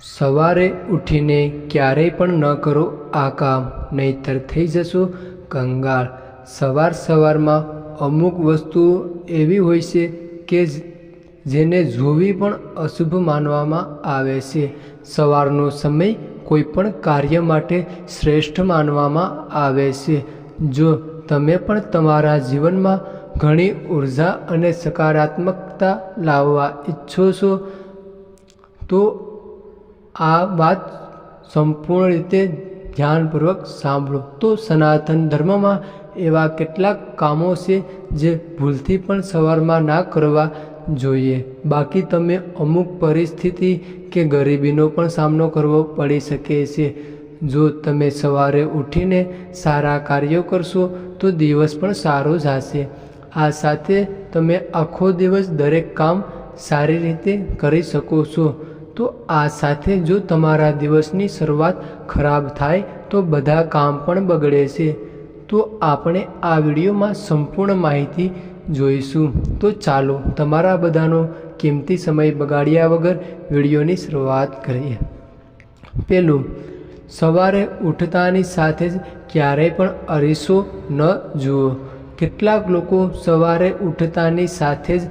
સવારે ઉઠીને ક્યારેય પણ ન કરો આ કામ, નહીંતર થઈ જશો કંગાળ. સવાર સવારમાં અમુક વસ્તુઓ એવી હોય છે કે જેને જોવી પણ અશુભ માનવામાં આવે છે. સવારનો સમય કોઈ પણ કાર્ય માટે શ્રેષ્ઠ માનવામાં આવે છે. જો તમે પણ તમારા જીવનમાં ઘણી ઊર્જા અને સકારાત્મકતા લાવવા ઈચ્છો છો, તો આ વાત સંપૂર્ણ રીતે ધ્યાનપૂર્વક સાંભળો. તો સનાતન ધર્મમાં એવા કેટલાક કામો છે જે ભૂલથી પણ સવારમાં ના કરવા જોઈએ. બાકી તમે અમુક પરિસ્થિતિ કે ગરીબીનો પણ સામનો કરવો પડી શકે છે. જો તમે સવારે ઉઠીને સારા કાર્યો કરશો, તો દિવસ પણ સારો જશે. આ સાથે તમે આખો દિવસ દરેક કામ સારી રીતે કરી શકો છો. તો આ સાથે જો તમારા દિવસની શરૂઆત ખરાબ થાય, તો બધા કામ પણ બગડે છે. તો આપણે આ વિડીયોમાં સંપૂર્ણ માહિતી જોઈશું. તો ચાલો તમારા બધાનો કિંમતી સમય બગાડ્યા વગર વિડીયોની શરૂઆત કરીએ. પેલું, સવારે ઉઠતાની સાથે જ ક્યારેય પણ અરીસો ન જુઓ. કેટલાક લોકો સવારે ઉઠતાની સાથે જ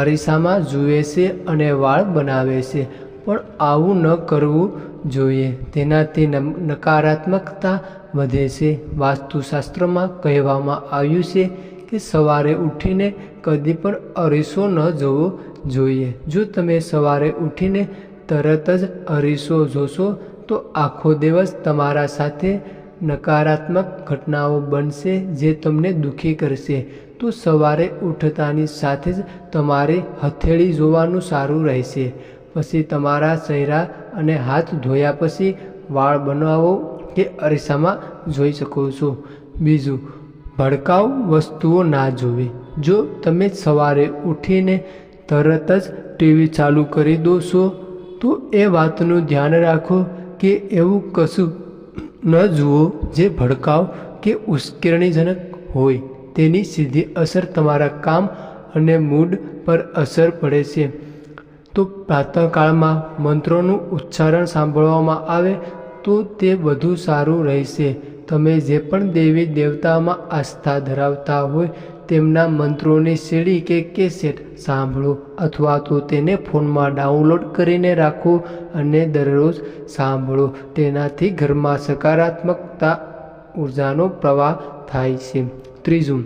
અરીસામાં જુએ છે અને વાળ બનાવે છે. પણ આવું ન કરવું જોઈએ. તેનાથી નકારાત્મકતા વધે છે. વાસ્તુશાસ્ત્રમાં કહેવામાં આવ્યું છે કે સવારે ઉઠીને કદી પણ અરીસો ન જોવો જોઈએ. જો તમે સવારે ઉઠીને તરત જ અરીસો જોશો, તો આખો દિવસ તમારા સાથે નકારાત્મક ઘટનાઓ બનશે જે તમને દુઃખી કરશે. તો સવારે ઉઠતાની સાથે જ તમારે હથેળી જોવાનું સારું રહેશે. પછી તમારા ચહેરા અને હાથ ધોયા પછી વાળ બનાવો કે અરીસામાં જોઈ શકો છો. બીજું, ભડકાઉ વસ્તુઓ ના જોવી. જો તમે સવારે ઉઠીને તરત જ ટીવી ચાલુ કરી દો છો, તો એ વાતનું ધ્યાન રાખો કે એવું કશું ન જુઓ જે ભડકાવ કે ઉશ્કેરણીજનક હોય. તેની સીધી અસર તમારા કામ અને મૂડ પર અસર પડે છે. તો પ્રાતઃકાળમાં મંત્રોનું ઉચ્ચારણ સાંભળવામાં આવે તો તે વધુ સારું રહેશે. તમે જે પણ દેવી દેવતામાં આસ્થા ધરાવતા હોય તેમના મંત્રોની સીડી કે કેસેટ સાંભળો અથવા તો તેને ફોનમાં ડાઉનલોડ કરીને રાખો અને દરરોજ સાંભળો. તેનાથી ઘરમાં સકારાત્મકતા ઉર્જાનો પ્રવાહ થાય છે. ત્રીજું,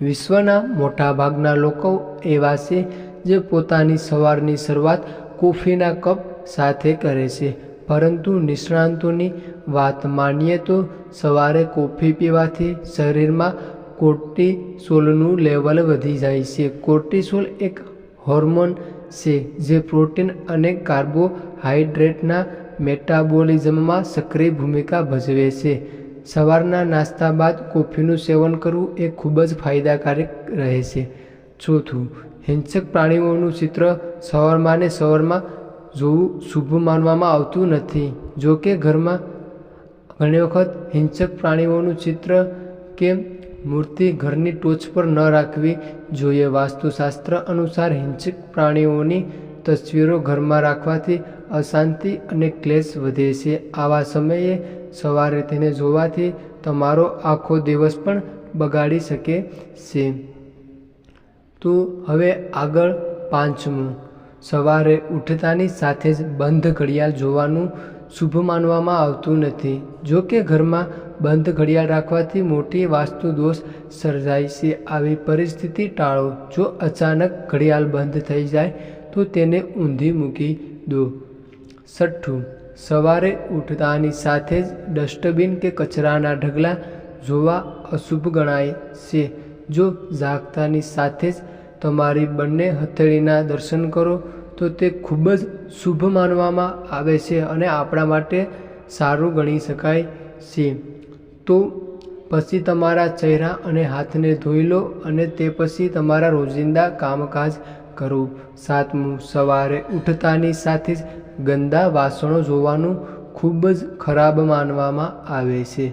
વિશ્વના મોટાભાગના લોકો એવા છે જે પોતાની સવારની શરૂઆત કોફીના કપ સાથે કરે છે. પરંતુ નિષ્ણાંતોની વાત માનીએ તો સવારે કોફી પીવાથી શરીરમાં કોર્ટિસોલનું લેવલ વધી જાય છે. કોર્ટિસોલ એક હોર્મોન છે જે પ્રોટીન અને કાર્બોહાઈડ્રેટના મેટાબોલિઝમમાં સક્રિય ભૂમિકા ભજવે છે. સવારના નાસ્તા બાદ કોફીનું સેવન કરવું એ ખૂબ જ ફાયદાકારક રહે છે. ચોથું હિંસક પ્રાણીઓનું ચિત્ર સવારમાં ને સવારમાં જોવું શુભ માનવામાં આવતું નથી. જો કે ઘરમાં ઘણી વખત હિંસક પ્રાણીઓનું ચિત્ર કે મૂર્તિ ઘરની ટોચ પર ન રાખવી જોઈએ. વાસ્તુશાસ્ત્ર અનુસાર હિંસક પ્રાણીઓની તસવીરો ઘરમાં રાખવાથી અશાંતિ અને ક્લેશ વધે છે. આવા સમયે સવારે તેને જોવાથી તમારો આખો દિવસ પણ બગાડી શકે છે. તો હવે આગળ પાંચમું. સવારે ઉઠતાની સાથે જ બંધ ઘડિયાળ જોવાનું શુભ માનવામાં આવતું નથી. જો કે ઘરમાં બંધ ઘડિયાળ રાખવાથી મોટી વાસ્તુ દોષ સર્જાય છે. આવી પરિસ્થિતિ ટાળો. જો અચાનક ઘડિયાળ બંધ થઈ જાય, તો તેને ઊંધી મૂકી દો. છઠ્ઠું. સવારે ઉઠતાની સાથે જ ડસ્ટબિન કે કચરાના ઢગલા જોવા અશુભ ગણાય છે. જો જાગતાની સાથે જ તમારી બંને હથેળીના દર્શન કરો તો તે ખૂબ જ શુભ માનવામાં આવે છે અને આપણા માટે સારું ગણી શકાય છે. તો પછી તમારા ચહેરા અને હાથને ધોઈ લો અને તે પછી તમારા રોજિંદા કામકાજ કરો. સાતમું, સવારે ઉઠતાની સાથે જ ગંદા વાસણો જોવાનું ખૂબ જ ખરાબ માનવામાં આવે છે.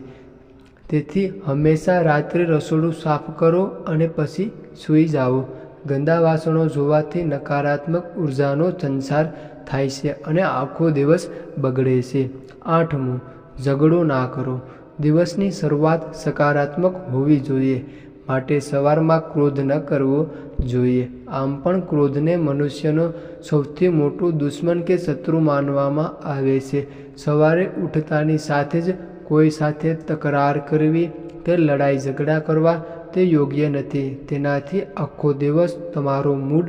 તેથી હંમેશા રાત્રે રસોડું સાફ કરો અને પછી સૂઈ જાઓ. ગંદા વાસણો જોવાથી નકારાત્મક ઉર્જાનો સંસાર થાય છે અને આખો દિવસ બગડે છે. આઠમું, ઝઘડો ના કરો. દિવસની શરૂઆત સકારાત્મક હોવી જોઈએ. માટે સવારમાં ક્રોધ ન કરવો જોઈએ. આમ પણ ક્રોધને મનુષ્યનો સૌથી મોટું દુશ્મન કે શત્રુ માનવામાં આવે છે. સવારે ઉઠતાની સાથે જ કોઈ સાથે તકરાર કરવી કે લડાઈ ઝઘડા કરવા તે યોગ્ય નથી. તેનાથી આખો દિવસ તમારો મૂડ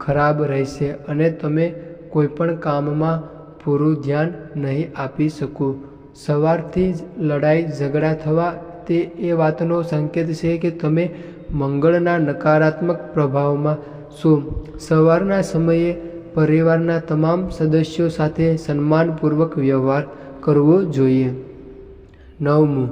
ખરાબ રહેશે અને તમે કોઈપણ કામમાં પૂરું ધ્યાન નહીં આપી શકો. સવારથી જ લડાઈ ઝઘડા થવા તે એ વાતનો સંકેત છે કે તમે મંગળના નકારાત્મક પ્રભાવમાં છો. સવારના સમયે પરિવારના તમામ સદસ્યો સાથે સન્માનપૂર્વક વ્યવહાર કરવો જોઈએ. નવમું,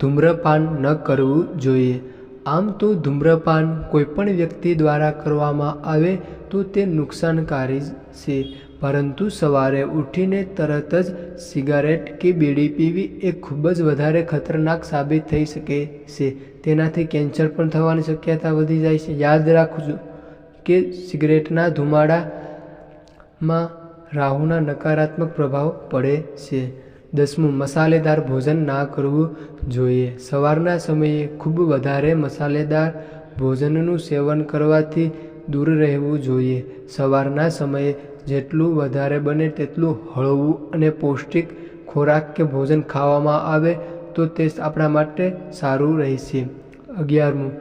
ધૂમ્રપાન ન કરવું જોઈએ. આમ તો ધૂમ્રપાન કોઈપણ વ્યક્તિ દ્વારા કરવામાં આવે તો તે નુકસાનકારી છે. પરંતુ સવારે ઉઠીને તરત જ સિગારેટ કે બીડી પીવી એ ખૂબ જ વધારે ખતરનાક સાબિત થઈ શકે છે. તેનાથી કેન્સર પણ થવાની શક્યતા વધી જાય છે. યાદ રાખજો કે સિગરેટના ધુમાડામાં રાહુના નકારાત્મક પ્રભાવ પડે છે. દસમું, મસાલેદાર ભોજન ના કરવું જોઈએ. સવારના સમયે ખૂબ વધારે મસાલેદાર ભોજનનું સેવન કરવાથી દૂર રહેવું જોઈએ. સવારના સમયે જેટલું વધારે બને તેટલું હળવું અને પૌષ્ટિક ખોરાક કે ભોજન ખાવામાં આવે તો તે આપણા માટે સારું રહેશે. અગિયારમું,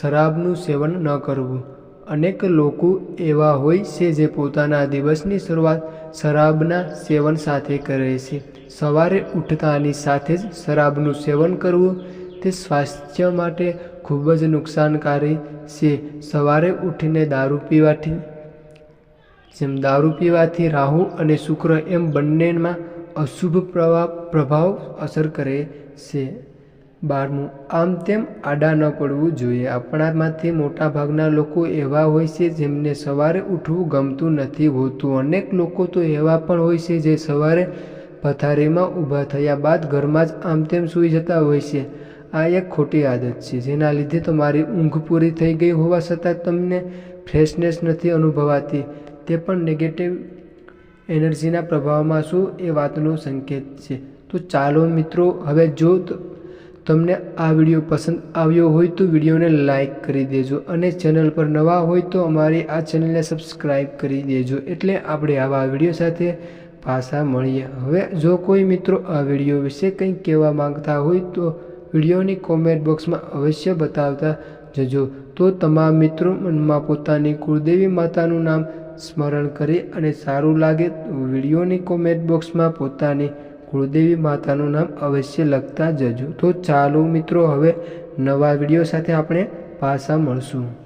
શરાબનું સેવન ન કરવું. અનેક લોકો એવા હોય છે જે પોતાના દિવસની શરૂઆત શરાબના સેવન સાથે કરે છે. સવારે ઉઠતાની સાથે જ શરાબનું સેવન કરવું તે સ્વાસ્થ્ય માટે ખૂબ જ નુકસાનકારી છે. સવારે ઉઠીને દારૂ પીવાથી જેમ દારૂ પીવાથી રાહુ અને શુક્ર એમ બંનેમાં અશુભ પ્રભાવ પ્રભાવ અસર કરે છે. બારમું. આમ તેમ આડા ન પડવું જોઈએ. આપણામાંથી મોટાભાગના લોકો એવા હોય છે જેમને સવારે ઉઠવું ગમતું નથી હોતું. અનેક લોકો તો એવા પણ હોય છે જે સવારે પથારીમાં ઊભા થયા બાદ ઘરમાં જ આમ તેમ સૂઈ જતા હોય છે. આ એક ખોટી આદત છે. જેના લીધે તમારી ઊંઘ પૂરી થઈ ગઈ હોવા છતાં તમને ફ્રેશનેસ નથી અનુભવાતી. તે પણ નેગેટિવ એનર્જીના પ્રભાવમાં શું એ વાતનો સંકેત છે. તો ચાલો મિત્રો, હવે જો તમને આ વીડિયો પસંદ આવ્યો હોય તો વિડીયોને લાઇક કરી દેજો અને ચેનલ પર નવા હોય તો અમારી આ ચેનલને સબસ્ક્રાઈબ કરી દેજો એટલે આપણે આવા વીડિયો સાથે પાછા મળીએ. હવે જો કોઈ મિત્રો આ વીડિયો વિશે કંઈક કહેવા માંગતા હોય તો વિડીયોની કોમેન્ટ બોક્સમાં અવશ્ય બતાવતા જજો. તો તમામ મિત્રો મનમાં પોતાની કુળદેવી માતાનું નામ સ્મરણ કરી અને સારું લાગે તો વિડીયોની કોમેન્ટ બોક્સમાં પોતાની કુળદેવી માતાનું નામ અવશ્ય લખતા જજો. તો ચાલો મિત્રો, હવે નવા વીડિયો સાથે આપણે પાછા મળશું.